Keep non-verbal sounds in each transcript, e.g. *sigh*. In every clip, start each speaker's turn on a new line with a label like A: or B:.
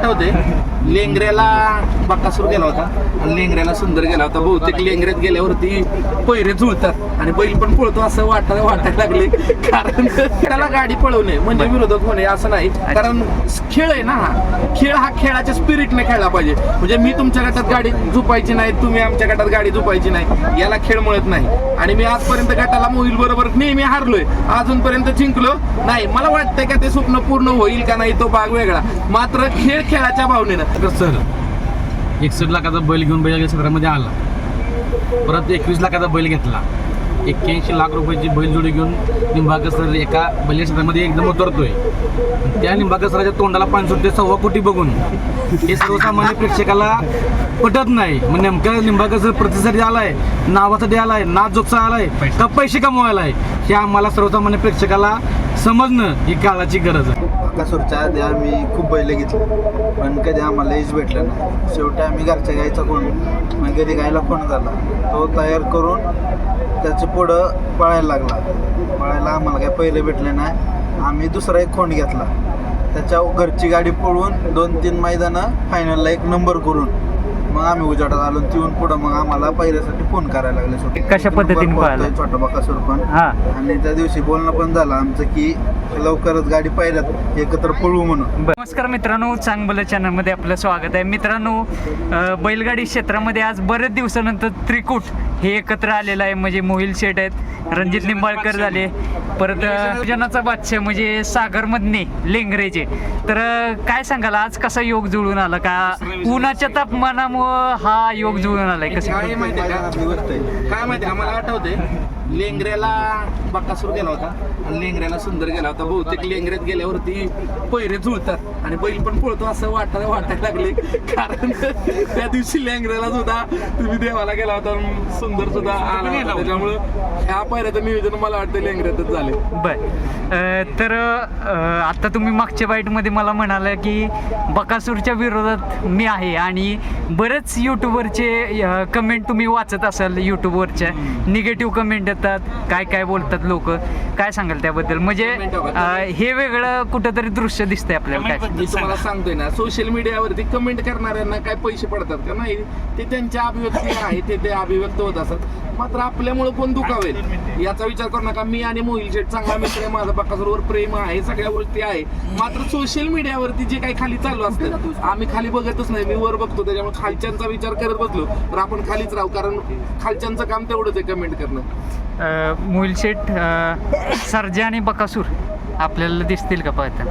A: आठवते लेंगऱ्याला बक्कासूर गेला होता. आणि लेंगऱ्याला सुंदर गेला होता. बहुतेक लेंगऱ्यात गेल्यावरती पैरे जुळतात. आणि बैल पण पळतो असं वाटायला वाटायला लागले. कारण त्याला गाडी पळवणे म्हणजे विरोधक होणे असं नाही. कारण खेळ आहे ना हा. खेळ हा खेळाच्या स्पिरिटने खेळला पाहिजे. म्हणजे मी तुमच्या गटात गाडी झुपायची नाही. तुम्ही आमच्या गटात गाडी झुपायची नाही. याला खेळ मिळत नाही. आणि मी आजपर्यंत गटाला मोहिल बरोबर नेहमी हारलोय. अजूनपर्यंत जिंकलो नाही. मला वाटतंय का ते स्वप्न पूर्ण होईल का नाही तो भाग वेगळा. मात्र खेळ खेळाच्या भावनेनं.
B: तर सर एकसष्ट लाखाचा बैल घेऊन बैल क्षेत्रामध्ये आला. परत एकवीस लाखाचा बैल घेतला. एक्क्याऐंशी लाख रुपयाची बैलजोडी घेऊन निंबाळकर सर एका बैल क्षेत्रामध्ये एकदम उतरतोय. त्या निंबाळकर सराच्या तोंडाला पाणी सुटते सव्वा कोटी बघून. हे सर्वसामान्य प्रेक्षकाला पटत नाही. मग नेमका निंबाळकर सर प्रतिसाठी आलाय नावासाठी आलाय नाच जोगसा आलाय का पैसे कमवायला आहे हे आम्हाला सर्वसामान्य प्रेक्षकाला समजणं ही काळाची गरज आहे.
C: कासूरच्या आधी आम्ही खूप बैल घेतले. पण कधी आम्हाला एज भेटलं नाही. शेवटी आम्ही घरच्या गायचा कोण मग कधी गायला फोन झाला तो तयार करून त्याचं पुढं पळायला लागला. पळायला आम्हाला काही पहिले भेटले नाही. आम्ही दुसरा एक खोंड घेतला. त्याच्या घरची गाडी पळवून दोन तीन मैदानं फायनलला एक नंबर करून मग आम्ही उजाडात आलो तिथून पुढं मग आम्हाला पहिल्यासाठी फोन करायला लागले.
D: कशा पद्धतीने पळाला?
C: छोटा बकासूर पण.
D: हा.
C: आणि त्या दिवशी बोलणं पण झालं आमचं की लवकरच गाडी पाहिल्यात एकत्र पळू म्हणून.
D: नमस्कार मित्रांनो चांगलं चॅनलमध्ये आपलं स्वागत आहे. मित्रांनो अं, बैलगाडी क्षेत्रामध्ये आज बरेच दिवसानंतर त्रिकूट हे एकत्र आलेलं आहे. म्हणजे मोहिल शेठ आहेत रणजित निंबाळकर झाले परत अं, जनाचा बादशाह म्हणजे सागर मधने लेंगरेचे तर अं, काय सांगाल? आज कसा योग जुळून आला? का उन्हाच्या तापमानामुळं हा योग जुळून आलाय. कसं?
A: काय आहे का?
C: आपली आहे
A: काय माहिती आम्हाला आठवते लेंगऱ्याला बक्कासूर गेला होता. आणि लेंगऱ्याला सुंदर गेला होता. बहुतेक लेंगऱ्यात गेल्यावरती पैरे जुळतात. आणि बैल पण पळतो असं वाटायला वाटायला लागले. कारण त्या दिवशी लेंगऱ्याला सुद्धा तुम्ही देवाला गेला होता सुंदर सुद्धा आला होता. त्याच्यामुळं ह्या पैऱ्याचं नियोजन मला वाटतं लेंगऱ्यातच झाले.
D: बर. तर आता तुम्ही मागच्या बाईटमध्ये मला म्हणाला की बकासूरच्या विरोधात मी आहे आणि बरेच यूट्यूबवरचे कमेंट तुम्ही वाचत असाल यूट्यूबवरच्या निगेटिव्ह कमेंट येतात काय काय बोलतात लोक? काय सांगाल त्याबद्दल? म्हणजे हे वेगळं कुठंतरी दृश्य दिसतंय आपल्याला काय?
A: तुम्हाला सांगतोय ना सोशल मीडियावरती कमेंट करणाऱ्यांना काय पैसे पडतात का नाही? ते त्यांच्या अभिव्यक्ती आहे ते ते अभिव्यक्त होत असतात. मात्र आपल्यामुळे कोण दुखावेल याचा विचार करू नका. मी आणि मोहिल शेठ चांगला मित्र आहे माझा बकासूरवर प्रेम आहे सगळ्या गोष्टी आहे. मात्र सोशल मीडियावरती जे काही खाली चालू असतं आम्ही खाली बघतच नाही. मी वर बघतो त्याच्यामुळे खालच्यांचा विचार करत बसलो. तर आपण खालीच राहू कारण खालच्यांचं काम तेवढंच आहे कमेंट करणं.
D: अं, मोहिल शेठ अं, सर्जा आणि बकासूर आपल्याला दिसतील का पाहता?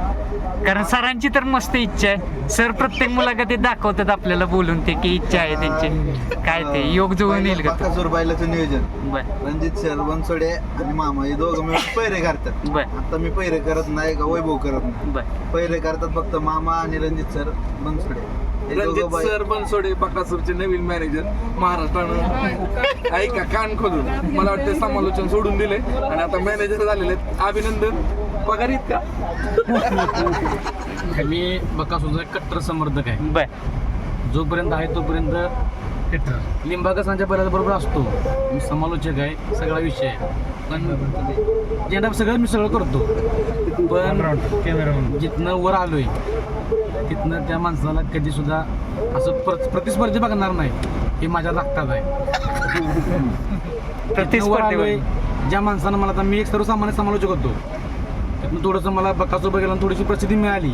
D: कारण सरांची तर मस्त इच्छा आहे. सर प्रत्येक मुलाखतीत दाखवतात आपल्याला बोलून ते की इच्छा आहे त्यांची. काय ते योग जुळून येईल का
C: बकासूर बैलाचं नियोजन.
D: बर.
C: रणजित सर बनसोडे आणि मामा हे दोघं मिळून पैरे करतात
D: बर.
C: आता मी पैरे करत नाही का वैभव करत नाही.
D: बर.
C: पैरे करतात फक्त मामा आणि रणजित सर बनसोडे.
A: रणजित सर बनसोडे बकासूरचे नवीन मॅनेजर महाराष्ट्रानं. ऐका कान खोलून. मला वाटतं समालोचन सोडून दिले आणि आता मॅनेजर झालेले आहेत. अभिनंदन. पगार इतका *laughs*
B: मी बकासूरचा कट्टर समर्थक आहे.
D: बर.
B: जोपर्यंत आहे तोपर्यंत कट्टर. लिंबाकसांच्या बरोबर असतो. मी समालोचक आहे सगळा विषय आहे. पण ज्यांना सगळं मी सगळं करतो. पण जिथनं वर आलोय तिथनं त्या माणसाला कधी सुद्धा असं प्र- प्रतिस्पर्धी बघणार नाही. हे माझ्या रक्तात आहे. *laughs*
D: प्रतिस्पर्धी
B: ज्या माणसानं मला आता मी एक सर्वसामान्य समालोचक होतो. त्यातनं थोडंसं मला बकासूर गेला थोडीशी प्रसिद्धी मिळाली.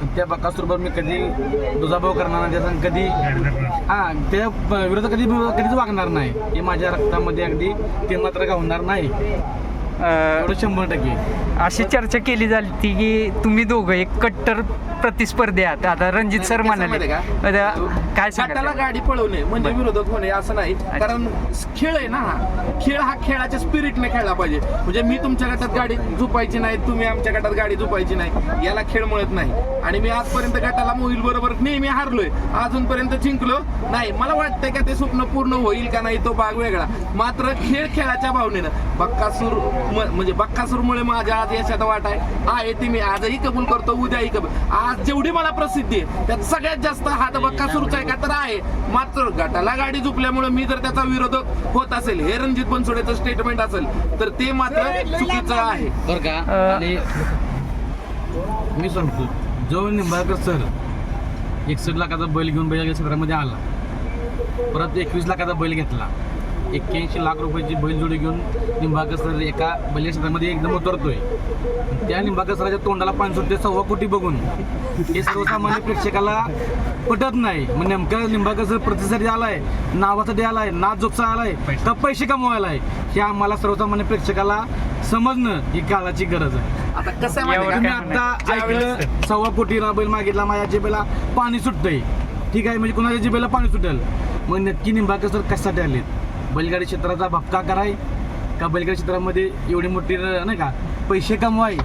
B: पण त्या बकासूरवर मी कधी दुजाभाव करणार नाही त्याचा कधी हा त्या विरोधात कधी कधीच वागणार नाही. हे माझ्या रक्तामध्ये अगदी ते मात्र गावणार नाही.
D: अं,
B: एवढं शंभर टक्के.
D: अशी चर्चा केली झाली ती की तुम्ही दोघं एक कट्टर प्रतिस्पर्धी आहात. आता रणजित सर म्हणाले. काय सांगाल
A: गाडी पळवणे म्हणजे विरोधक होणे असं नाही. कारण खेळ आहे ना हा. खेळ हा खेळाच्या स्पिरिटने खेळला पाहिजे. म्हणजे मी तुमच्या गटात गाडी झुपायची नाही तुम्ही आमच्या गटात गाडी झुपायची नाही. याला खेळ मिळत नाही. आणि मी आजपर्यंत गटाला मोहिल बरोबर नेहमी हारलोय. अजूनपर्यंत जिंकलो नाही. मला वाटतंय का ते स्वप्न पूर्ण होईल का नाही तो भाग वेगळा. मात्र खेळ खेळाच्या भावनेनं. बक्कासूर म्हणजे बक्कासूरमुळे माझ्या आज यशात वाट आहे. आहे ती मी. आजही कबूल करतो उद्याही कबूल. आज जेवढी मला प्रसिद्धी आहे त्यात सगळ्यात जास्त हात बक्कासूरचा आहे का तर आहे. मात्र गटाला गाडी झुकल्यामुळे मी जर त्याचा विरोधक होत असेल हे रणजित बनसोडेचं स्टेटमेंट असेल तर ते मात्र चुकीचं आहे.
B: बरं का? आणि मी सांगतो जो निंबाळकर सर एकसष्ट लाखाचा बैल घेऊन बैल क्षेत्रामध्ये आला. परत एकवीस लाखाचा बैल घेतला. एक्क्याऐंशी लाख रुपयाची बैल जोडी घेऊन निंबाळकर सर एका बैल क्षेत्रामध्ये एकदम उतरतोय. त्या निंबाळकर सराच्या तोंडाला पाणी सुटते सव्वा कोटी बघून. हे सर्वसामान्य प्रेक्षकाला पटत नाही. मग नेमकं निंबाळकर सर प्रतिसाठी आलाय नावासाठी आलाय नाच जोगसा आलाय का पैसे कमवायला आहे हे आम्हाला सर्वसामान्य प्रेक्षकाला समजणं ही काळाची गरज आहे.
A: आता कसं आहे माहिती
D: यावर
A: आहे
B: तुम्ही आता ऐकलं सव्वा कोटीला बैल मागितला माझ्या जिबेला पाणी सुटतंय. ठीक आहे म्हणजे कुणाच्या जिबेला पाणी सुटेल? मग नक्की निंबाळकर सर कशासाठी आलेत? बैलगाडी क्षेत्राचा भपका कराय का बैलगाडी क्षेत्रामध्ये एवढी मोठी र- नाही का पैसे कमवाय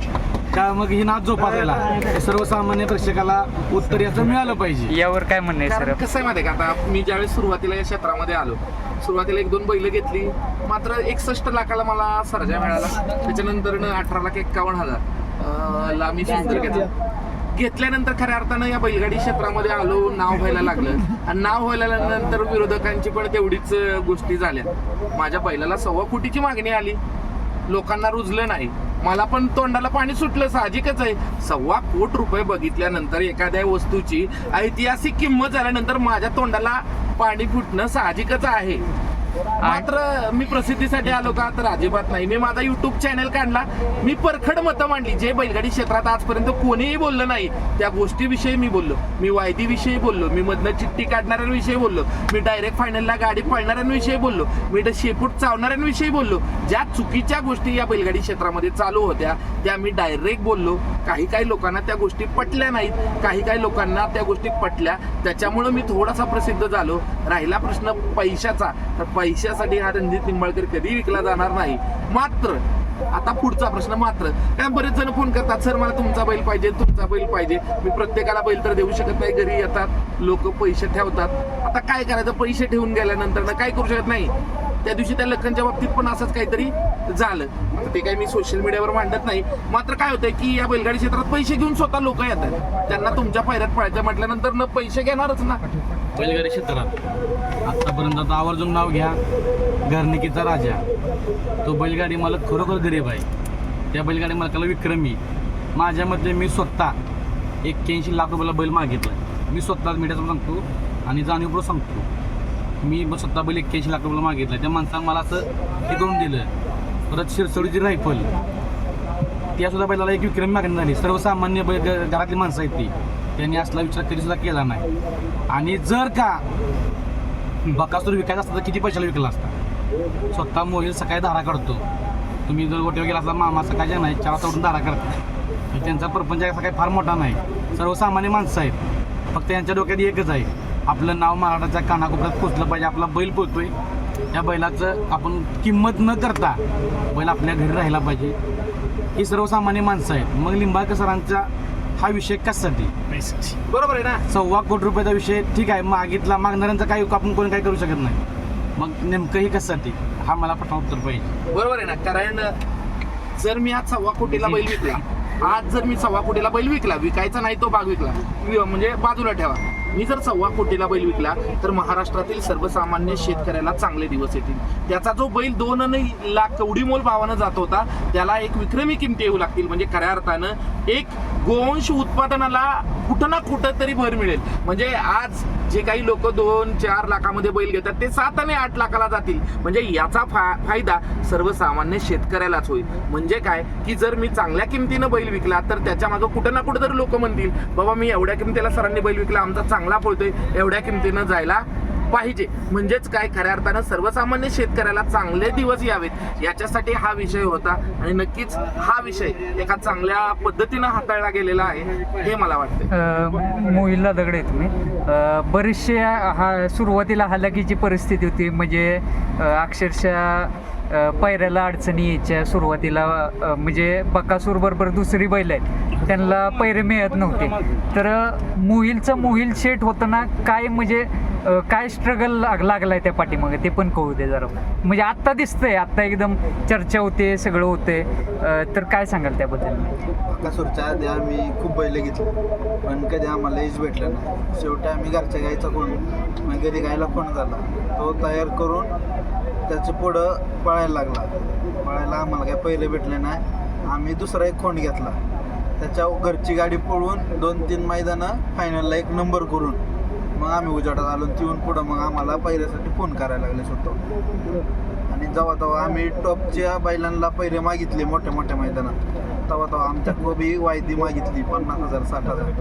B: का मग ही नाच जोपासायला सर्वसामान्य प्रेक्षकाला उत्तर याचं मिळालं पाहिजे.
D: यावर काय म्हणणं आहे
A: कारण
D: सर?
A: कसं आहे माहिती आहे का? आता मी ज्यावेळेस सुरुवातीला या क्षेत्रामध्ये आलो सुरुवातीला एक दोन बैल घेतली मात्र एकसष्ट लाखाला मला सर्जा मिळाला. त्याच्यानंतर अठरा लाख एक्कावन्न हजार अं, ला मी सुंदर घेतला घेतल्यानंतर खऱ्या अर्थानं या बैलगाडी क्षेत्रामध्ये आलो नाव व्हायला लागलं. आणि नाव व्हायला नंतर विरोधकांची पण तेवढीच गोष्टी झाल्या. माझ्या बैलाला सव्वा कोटीची मागणी आली. लोकांना रुजलं नाही. मला पण तोंडाला पाणी सुटलं साहजिकच आहे. सव्वा कोट रुपये बघितल्यानंतर एखाद्या वस्तूची ऐतिहासिक किंमत झाल्यानंतर माझ्या तोंडाला पाणी फुटणं साहजिकच आहे. मात्र मी प्रसिद्धीसाठी आलो का तर अजिबात नाही. मी माझा युट्यूब चॅनल काढला. मी परखड मतं मांडली. जे बैलगाडी क्षेत्रात आजपर्यंत कोणीही बोललं नाही त्या गोष्टीविषयी मी बोललो. मी वायदीविषयी बोललो. मी मधनं चिठ्ठी काढणाऱ्यांविषयी बोललो. मी डायरेक्ट फायनलला गाडी पळणाऱ्यांविषयी बोललो. मी ड- शेपूट चावणाऱ्यांविषयी बोललो. ज्या चुकीच्या गोष्टी या बैलगाडी क्षेत्रामध्ये चालू होत्या त्या मी डायरेक्ट बोललो. काही काही लोकांना त्या गोष्टी पटल्या नाहीत. काही काही लोकांना त्या गोष्टी पटल्या. त्याच्यामुळं मी थोडासा प्रसिद्ध झालो. राहिला प्रश्न पैशाचा. तर पैशासाठी हा रणजित निंबाळकर कधी विकला जाणार नाही. मात्र आता पुढचा प्रश्न मात्र काय बरेच जण फोन करतात सर मला तुमचा बैल पाहिजे तुमचा बैल पाहिजे. मी प्रत्येकाला बैल तर देऊ शकत नाही घरी येतात लोक पैसे ठेवतात. आता काय करायचं? पैसे ठेवून गेल्यानंतर ना काय करू शकत नाही. त्या दिवशी त्या लखनच्या बाबतीत पण असंच काहीतरी झालं. ते काही मी सोशल मीडियावर मांडत नाही. मात्र काय होतंय की या बैलगाडी क्षेत्रात पैसे घेऊन स्वतः लोक येतात. त्यांना तुमच्या पायऱ्यात पळायचं म्हटल्यानंतर न पैसे घेणारच ना.
B: बैलगाडी क्षेत्रात. आत्तापर्यंत आता आवर्जून नाव घ्या. घरनिकीचा राजा. तो बैलगाडी मालक खरोखर गरीब आहे. त्या बैलगाडी मालकाला विक्रमी. माझ्या मते मी स्वतः एक्क्याऐंशी लाख रुपयाला बैल मागितला मी स्वतः मीडियासमोर सांगतो आणि जाणीवपूर्वक सांगतो. मी मग स्वतः बैल एक्क्याऐंशी लाख रुपयाला मागितला त्या माणसानं मला असं हे करून दिलं. परत शिरसोडीची रायफल त्यासुद्धा बैलाला एक विक्रमी मागणी झाली. सर्वसामान्य बैल ग- घरातली माणसं आहेत ती. त्यांनी असला विचार तरीसुद्धा केला नाही. आणि जर का बकासूर विकायचा असता तर किती पैशाला विकला असता? स्वतः मोहील सकाळी धारा काढतो. तुम्ही जर गोटे गेला असला मामा सकाळच्या नाही चार वाजता उठून धारा काढतात. त्यांचा प्रपंच असा काही फार मोठा नाही. सर्वसामान्य माणसं आहेत. फक्त यांच्या डोक्यात एकच आहे. आपलं नाव महाराष्ट्राच्या कानाकोपऱ्यात पोचलं पाहिजे आपला बैल पोचतोय त्या बैलाचं आपण किंमत न करता बैल आपल्या घरी राहिला पाहिजे. ही सर्वसामान्य माणसं आहेत. मग लिंबाळकर सरांचा हा विषय कशासाठी?
A: बरोबर आहे ना?
B: सव्वा कोटी रुपयाचा विषय ठीक आहे मागितला मागणाऱ्यांचा काही आपण कोणी काही करू शकत नाही. मग नेमकं ही कशासाठी? हा मला पटना उत्तर पाहिजे.
A: बरोबर आहे ना? कारण जर मी आज सव्वा कोटीला बैल विकला आज जर मी सव्वा कोटीला बैल विकला विकायचा नाही तो भाग विकला म्हणजे बाजूला ठेवा. मी जर सव्वा कोटीला बैल विकला तर महाराष्ट्रातील सर्वसामान्य शेतकऱ्याला चांगले दिवस येतील. त्याचा जो बैल दोन लाख कवडीमोल भावानं जात होता त्याला एक विक्रमी किमती येऊ लागतील. म्हणजे खऱ्या अर्थानं एक गोवंश उत्पादनाला कुठं ना कुठं तरी भर मिळेल. म्हणजे आज जे काही लोक दोन चार लाखामध्ये बैल घेतात ते सात आणि आठ लाखाला जातील. म्हणजे याचा फा फायदा सर्वसामान्य शेतकऱ्यालाच होईल. म्हणजे काय? की जर मी चांगल्या किमतीनं बैल विकला तर त्याच्या मागं कुठं ना कुठं तरी लोक म्हणतील बाबा मी एवढ्या किमतीला सरांनी बैल विकला आमचा चांगला पळतोय एवढ्या किमतीनं जायला पाहिजे. म्हणजेच काय? खऱ्या अर्थानं सर्वसामान्य शेतकऱ्याला चांगले दिवस यावेत. याच्यासाठी हा विषय होता आणि नक्कीच हा विषय एका चांगल्या पद्धतीनं हाताळला गेलेला आहे हे मला वाटतं
D: मोहिलला दगडे तुम्ही. बरेचसे हा सुरुवातीला हलाखीची परिस्थिती होती. म्हणजे अक्षरशः पायऱ्याला अडचणी यायच्या सुरुवातीला म्हणजे बकासूर बरोबर दुसरी बैल आहेत त्यांना पैरे मिळत नव्हते. तर मोहिलचं मोहिल शेट होताना काय म्हणजे काय स्ट्रगल लाग लागलाय त्या पाठीमागे? ते पण कळू दे जरा. म्हणजे आत्ता दिसतंय आत्ता एकदम चर्चा होते सगळं होते. तर काय सांगाल त्याबद्दल?
C: बकासूरच्या आधी आम्ही खूप बैल घेतले. पण कधी आम्हाला एज भेटलं नाही. शेवटी आम्ही घरच्या गायचा कोण म्हणजे घरी गायला कोण झाला तो तयार करून त्याचं पुढं पळायला लागला. पळायला आम्हाला काही पहिले भेटले नाही. आम्ही दुसरा एक खोंड घेतला. त्याच्या घरची गाडी पळून दोन तीन मैदानं फायनलला एक नंबर करून मग आम्ही उजाडात आलो तिहून पुढं मग आम्हाला पहिल्यासाठी फोन करायला लागले स्वतः. आणि जेव्हा तेव्हा आम्ही टॉपच्या बैलांना पहिले मागितले मोठ्या मोठ्या मैदानात. तेव्हा तेव्हा आमच्या कोबी वायदी मागितली पन्नास हजार साठ हजार.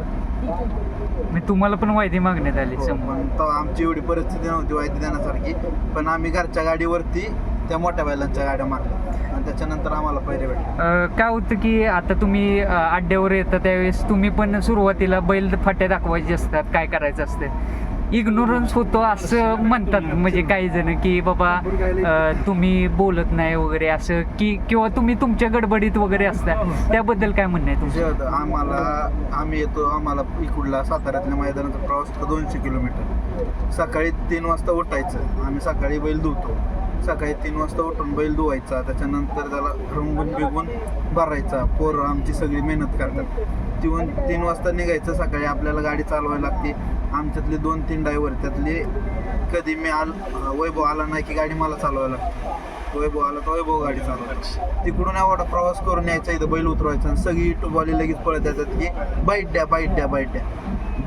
D: मी तुम्हाला पण वायदी मागण्यात आली
C: हो, पण तेव्हा आमची एवढी परिस्थिती नव्हती वायदी देण्यासारखी. पण आम्ही घरच्या गाडीवरती त्या मोठ्या बैलांच्या गाड्या मारल्या. आणि त्याच्यानंतर आम्हाला पैरे भेटले.
D: अं, काय होतं की आता तुम्ही अं, अड्ड्यावर येता त्यावेळेस तुम्ही पण सुरुवातीला बैल फाट्या दाखवायचे असतात काय करायचं असतं? इग्नोरन्स होतो असं म्हणतात. म्हणजे काही जण की बाबा तुम्ही बोलत नाही वगैरे असं की किंवा तुम्ही तुमच्या गडबडीत वगैरे असता. त्याबद्दल काय म्हणणं आहे तुमचं?
C: आम्हाला आम्ही येतो आम्हाला इकडला साताऱ्यातल्या मैदानाचा प्रवास दोनशे किलोमीटर. सकाळी तीन वाजता उठायचं. आम्ही सकाळी बैल धुतो. सकाळी तीन वाजता उठून बैल धुवायचा. त्याच्यानंतर त्याला रंगून बिगून भरायचा. पोरं आमची सगळी मेहनत करतात. तिथून तीन वाजता निघायचं सकाळी. आपल्याला गाडी चालवायला लागते. आमच्यातले दोन तीन ड्रायव्हर त्यातले. कधी मी आल वैभव आला नाही की गाडी मला चालवायला लागते. वैभव आला तर वैभव गाडी चालवायची तिकडून एवढा प्रवास करून यायचा इथं बैल उतरवायचा आणि सगळी युट्यूबवाले लगेच पळत येतात की बाईट द्या बाईट द्या बाईट द्या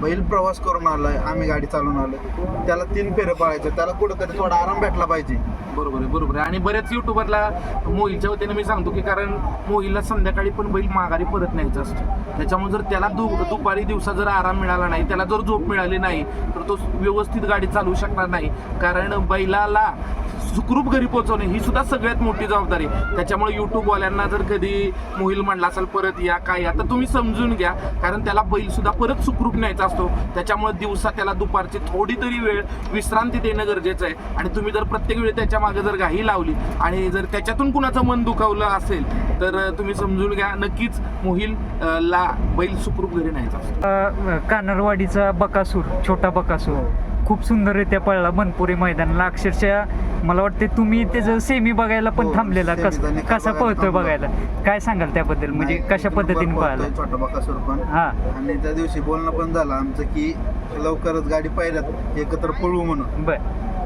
C: बैल प्रवास करून आलाय आम्ही गाडी चालवून आलोय. त्याला तीन फेरे पळायचे त्याला कुठंतरी थोडा आराम भेटला पाहिजे.
A: बरोबर आहे बरोबर आहे. आणि बऱ्याच युट्यूबरला मोहिलच्या वतीने मी सांगतो की कारण मोहिलला संध्याकाळी पण बैल माघारी परत न्यायचं असतं. त्याच्यामुळे जर त्याला दु दुपारी दिवसा जर आराम मिळाला नाही त्याला जर झोप मिळाली नाही तर तो व्यवस्थित गाडी चालवू शकणार नाही. कारण बैलाला सुखरूप घरी पोहोचवणे ही सुद्धा सगळ्यात मोठी जबाबदारी. त्याच्यामुळे युट्यूबवाल्यांना जर कधी मोहिल म्हणला असेल परत या काय या तर तुम्ही समजून घ्या. कारण त्याला बैल सुद्धा परत सुखरूप न्यायचा असतो. त्याच्यामुळे दिवसा त्याला दुपारची थोडी तरी वेळ विश्रांती देणं गरजेचं आहे. आणि तुम्ही जर प्रत्येक वेळी त्याच्यामागे जर घाई लावली आणि जर त्याच्यातून कुणाचं मन दुखावलं असेल तर तुम्ही समजून घ्या. नक्कीच मोहिल ला बैल सुखरूप घरी न्यायचा असतो.
D: कानरवाडीचा बकासूर छोटा बकासूर. खूप सुंदररित्या पळला बनपुरी मैदानाला. अक्षरशः मला वाटते तुम्ही त्याचं सेमी बघायला पण
C: हो,
D: थांबलेला. कस कसा पळतोय. बघायला? काय सांगाल त्याबद्दल? म्हणजे
C: नाही,
D: कशा पद्धतीने पळाला?
C: छोटा बकासूर पण.
D: हा.
C: आणि त्या दिवशी बोलणं पण झालं आमचं की लवकरच गाडी पाहिल्यात एकत्र पळू म्हणून.
D: बर.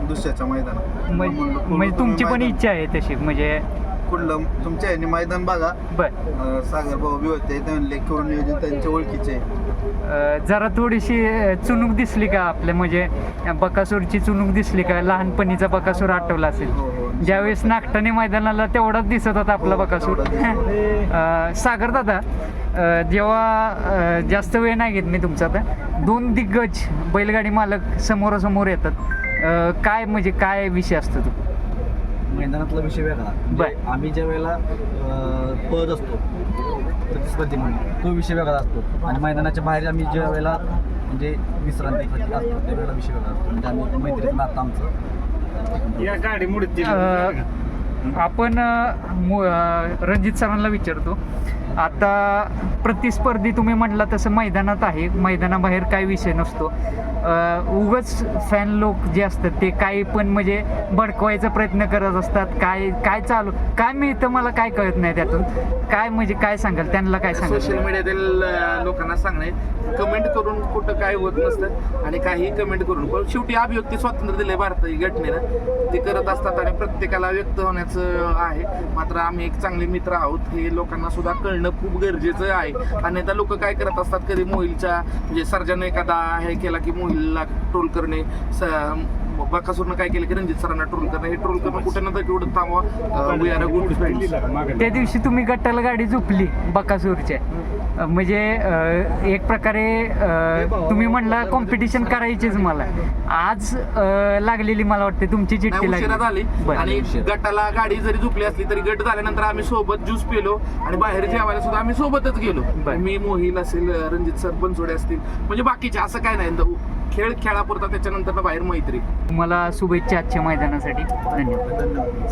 C: दुसऱ्याच्या मैदानात.
D: म्हणजे
C: म्हणलं, पळू
D: म्हणजे तुमची पण. इच्छा आहे तशी. म्हणजे
C: कुठलं तुमच्या ह्यानी मैदान बघा.
D: बर.
C: अं, सागर भाऊ बी होते ते म्हणले नियोजन त्यांच्या ओळखीचे आहे.
D: अ, जरा थोडीशी अ, चुनूक दिसली का आपल्या? म्हणजे बकासूरची चुनूक दिसली का? लहानपणीचा बकासूर आठवला असेल.
C: हो, हो.
D: ज्यावेळेस नागटाने मैदानाला तेवढाच दिसत होता आपला
C: हो,
D: बकासूर.
C: तेवढाच
D: अ, सागर दादा अ, जेव्हा अ, जास्त वेळ नाही घेत मी तुमचा आता दोन दिग्गज बैलगाडी मालक समोरासमोर येतात. अ, काय म्हणजे काय विषय असतो तो?
B: मैदानातला विषय वेगळा.
D: बर.
B: म्हणजे आम्ही ज्या वेळेला अं, पळत असतो प्रतिस्पर्धी म्हणून तो विषय वेगळा असतो. आणि मैदानाच्या बाहेर आम्ही ज्या वेळेला म्हणजे विश्रांती घेत असतो त्यावेळेला विषय वेगळा असतो. म्हणजे आम्ही मैत्रीत नातं आमचं.
E: या गाडी
D: अ, आपण अ, मु- अ, रणजित सरांना विचारतो. आता प्रतिस्पर्धी तुम्ही म्हटला तसं मैदानात आहे. मैदानाबाहेर काय विषय नसतो. उगच उगाच फॅन लोक जे असतात ते काही पण म्हणजे भडकवायचा प्रयत्न करत असतात. काय काय चालू काय मिळतं मला काय कळत नाही त्यातून. काय म्हणजे काय सांगाल? त्यांना काय
A: सोशल मीडियातील लोकांना सांगणे कमेंट करून कुठं काय होत नसतं आणि काही कमेंट करून. पण शेवटी अभिव्यक्ती स्वातंत्र्य दिले भारत घटनेनं. ते करत असतात आणि प्रत्येकाला व्यक्त होण्याचं आहे. मात्र आम्ही एक चांगले मित्र आहोत हे लोकांना सुद्धा कळणं खूप गरजेचं आहे. अन्यथा लोक काय करत असतात कधी मोहिलच्या म्हणजे सर्जन एखादा हे केला की मोहिलला ट्रोल करणे बकासूरनं काय केलं की रणजित सरांना ट्रोल करणं हे ट्रोल करणं कुठे ना एवढं थांबवा.
D: त्या दिवशी तुम्ही गट्टाला गाडी झोपली बकासूरच्या. म्हणजे एक प्रकारे तुम्ही म्हणला कॉम्पिटिशन करायचीच मला. आज लागलेली मला वाटते तुमची चिठ्ठी
A: झाली. आणि गटाला गाडी जरी झोपली असली तरी गट झाल्यानंतर आम्ही सोबत ज्यूस पिलो आणि बाहेर जेवायला सुद्धा आम्ही सोबतच गेलो. मी मोहिल असेल रणजित सर बनसोडे असतील. म्हणजे बाकीचे असं काय नाही. खेळ खेळापुरता त्याच्यानंतर बाहेर मैत्री.
D: मला शुभेच्छा आजच्या मैदानासाठी. धन्यवाद
C: धन्यवाद.